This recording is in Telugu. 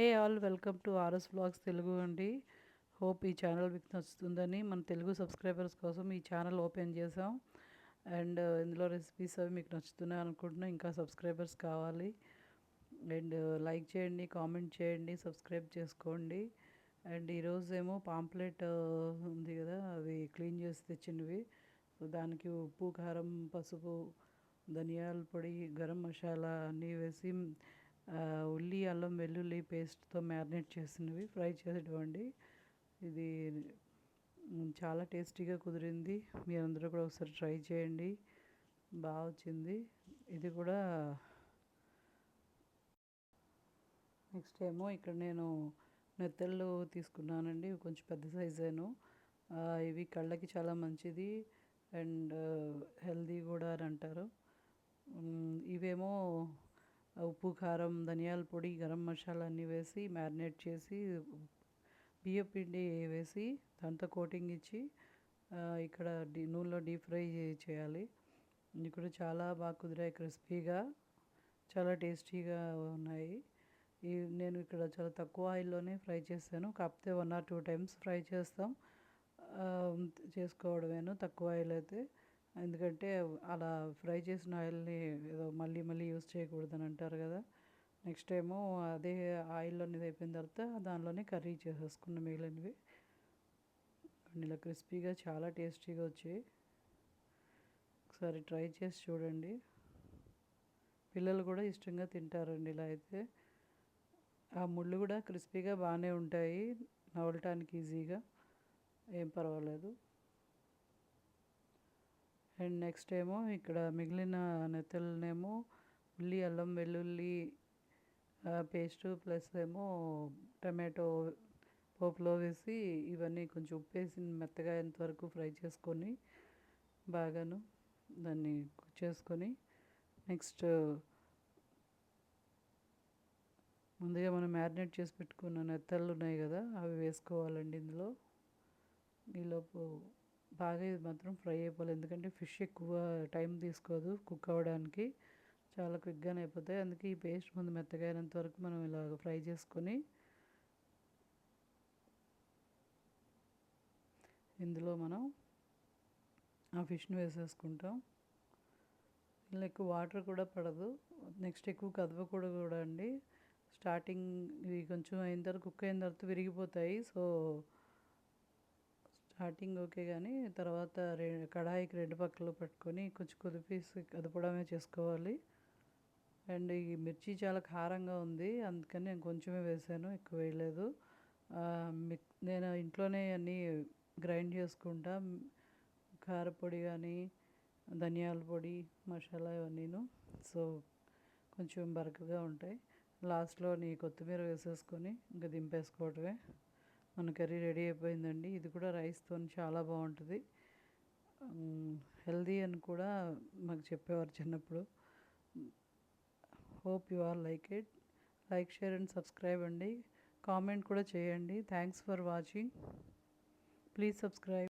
Hey all welcome to RS blogs Telugu అండి. హోప్ ఈ ఛానల్ మీకు నచ్చుతుందని మన తెలుగు సబ్స్క్రైబర్స్ కోసం ఈ ఛానల్ ఓపెన్ చేసాం అండ్ uh, ఇందులో రెసిపీస్ అవి మీకు నచ్చుతున్నాయి అనుకుంటున్నాను ఇంకా సబ్స్క్రైబర్స్ కావాలి. అండ్ uh, లైక్ చేయండి కామెంట్ చేయండి సబ్స్క్రైబ్ చేసుకోండి. అండ్ ఈరోజు ఏమో పాంప్లెట్ uh, ఉంది కదా అవి క్లీన్ చేసి తెచ్చినవి. దానికి ఉప్పు కారం పసుపు ధనియాల పొడి గరం మసాలా అన్నీ వేసి ఉల్లి అల్లం వెల్లుల్లి పేస్ట్తో మ్యారినేట్ చేసినవి ఫ్రై చేసేటువంటి ఇది చాలా టేస్టీగా కుదిరింది. మీరందరూ కూడా ఒకసారి ట్రై చేయండి. బాగా వచ్చింది. ఇది కూడా నెక్స్ట్ ఏమో ఇక్కడ నేను నెత్తళ్ళు తీసుకున్నానండి. కొంచెం పెద్ద సైజేను. ఇవి కళ్ళకి చాలా మంచిది. అండ్ హెల్దీ కూడా అని అంటారు మ్, ఇవేమో ఉప్పు కారం ధనియాల పొడి గరం మసాలా అన్నీ వేసి మ్యారినేట్ చేసి బియ్య పిండి వేసి దాంతో కోటింగ్ ఇచ్చి ఇక్కడ డీ నూనెలో డీప్ ఫ్రై చేయాలి. ఇది కూడా చాలా బాగా కుదిరాయి క్రిస్పీగా చాలా టేస్టీగా ఉన్నాయి. ఈ నేను ఇక్కడ చాలా తక్కువ ఆయిల్లోనే ఫ్రై చేశాను కాకపోతే one or two times fry చేస్తాం. చేసుకోవడమేను తక్కువ ఆయిల్ అయితే. ఎందుకంటే అలా ఫ్రై చేసిన ఆయిల్ని ఏదో మళ్ళీ మళ్ళీ యూస్ చేయకూడదని అంటారు కదా. నెక్స్ట్ ఏమో అదే ఆయిల్లోని ఇది అయిపోయిన తర్వాత దానిలోనే కర్రీ చేసేసుకున్న మిగిలినవి. ఇలా క్రిస్పీగా చాలా టేస్టీగా వచ్చాయి. ఒకసారి ట్రై చేసి చూడండి. పిల్లలు కూడా ఇష్టంగా తింటారండి ఇలా అయితే. ఆ ముళ్ళు కూడా క్రిస్పీగా బాగానే ఉంటాయి. నవలటానికి ఈజీగా. ఏం పర్వాలేదు. అండ్ నెక్స్ట్ ఏమో ఇక్కడ మిగిలిన నెత్తలనేమో ఉల్లి అల్లం వెల్లుల్లి పేస్ట్ ప్లస్ ఏమో టమాటో పోపులో వేసి ఇవన్నీ కొంచెం ఉప్పు వేసి మెత్తగా ఎంతవరకు ఫ్రై చేసుకొని బాగాను దాన్ని కుక్ చేసుకొని నెక్స్ట్ ముందుగా మనం మ్యారినేట్ చేసి పెట్టుకున్న నెత్తళ్ళు ఉన్నాయి కదా అవి వేసుకోవాలండి ఇందులో. ఈలోపు బాగా ఇది మాత్రం ఫ్రై అయిపోవాలి. ఎందుకంటే ఫిష్ ఎక్కువ టైం తీసుకోదు కుక్ అవ్వడానికి. చాలా క్విక్గానే అయిపోతాయి. అందుకే ఈ పేస్ట్ ముందు మెత్తగా అయినంత వరకు మనం ఇలా ఫ్రై చేసుకొని ఇందులో మనం ఆ ఫిష్ని వేసేసుకుంటాం. ఇలా ఎక్కువ వాటర్ కూడా పడదు. నెక్స్ట్ ఎక్కువ కదవకూడదు కూడా అండి. స్టార్టింగ్ ఇవి కొంచెం అయిన తర్వాత కుక్ అయిన తర్వాత విరిగిపోతాయి. సో స్టార్టింగ్ ఓకే కానీ తర్వాత రె కడాయికి రెండు పక్కలు పెట్టుకొని కొంచెం కుదిపేసి కదపడమే చేసుకోవాలి. అండ్ ఈ మిర్చి చాలా కారంగా ఉంది. అందుకని నేను కొంచెమే వేసాను ఎక్కువ వేయలేదు. నేను ఇంట్లోనే అన్నీ గ్రైండ్ చేసుకుంటా. కారపొడి కానీ ధనియాల పొడి మసాలా ఇవన్నీను. సో కొంచెం బరకగా ఉంటాయి. లాస్ట్లో నీ కొత్తిమీర వేసేసుకొని ఇంకా దింపేసుకోవటమే. మన కర్రీ రెడీ అయిపోయిందండి. ఇది కూడా రైస్తో చాలా బాగుంటుంది. హెల్దీ అని కూడా మాకు చెప్పేవారు చిన్నప్పుడు. Hope you are like it like share and subscribe అండి. కామెంట్ కూడా చేయండి. Thanks for watching please subscribe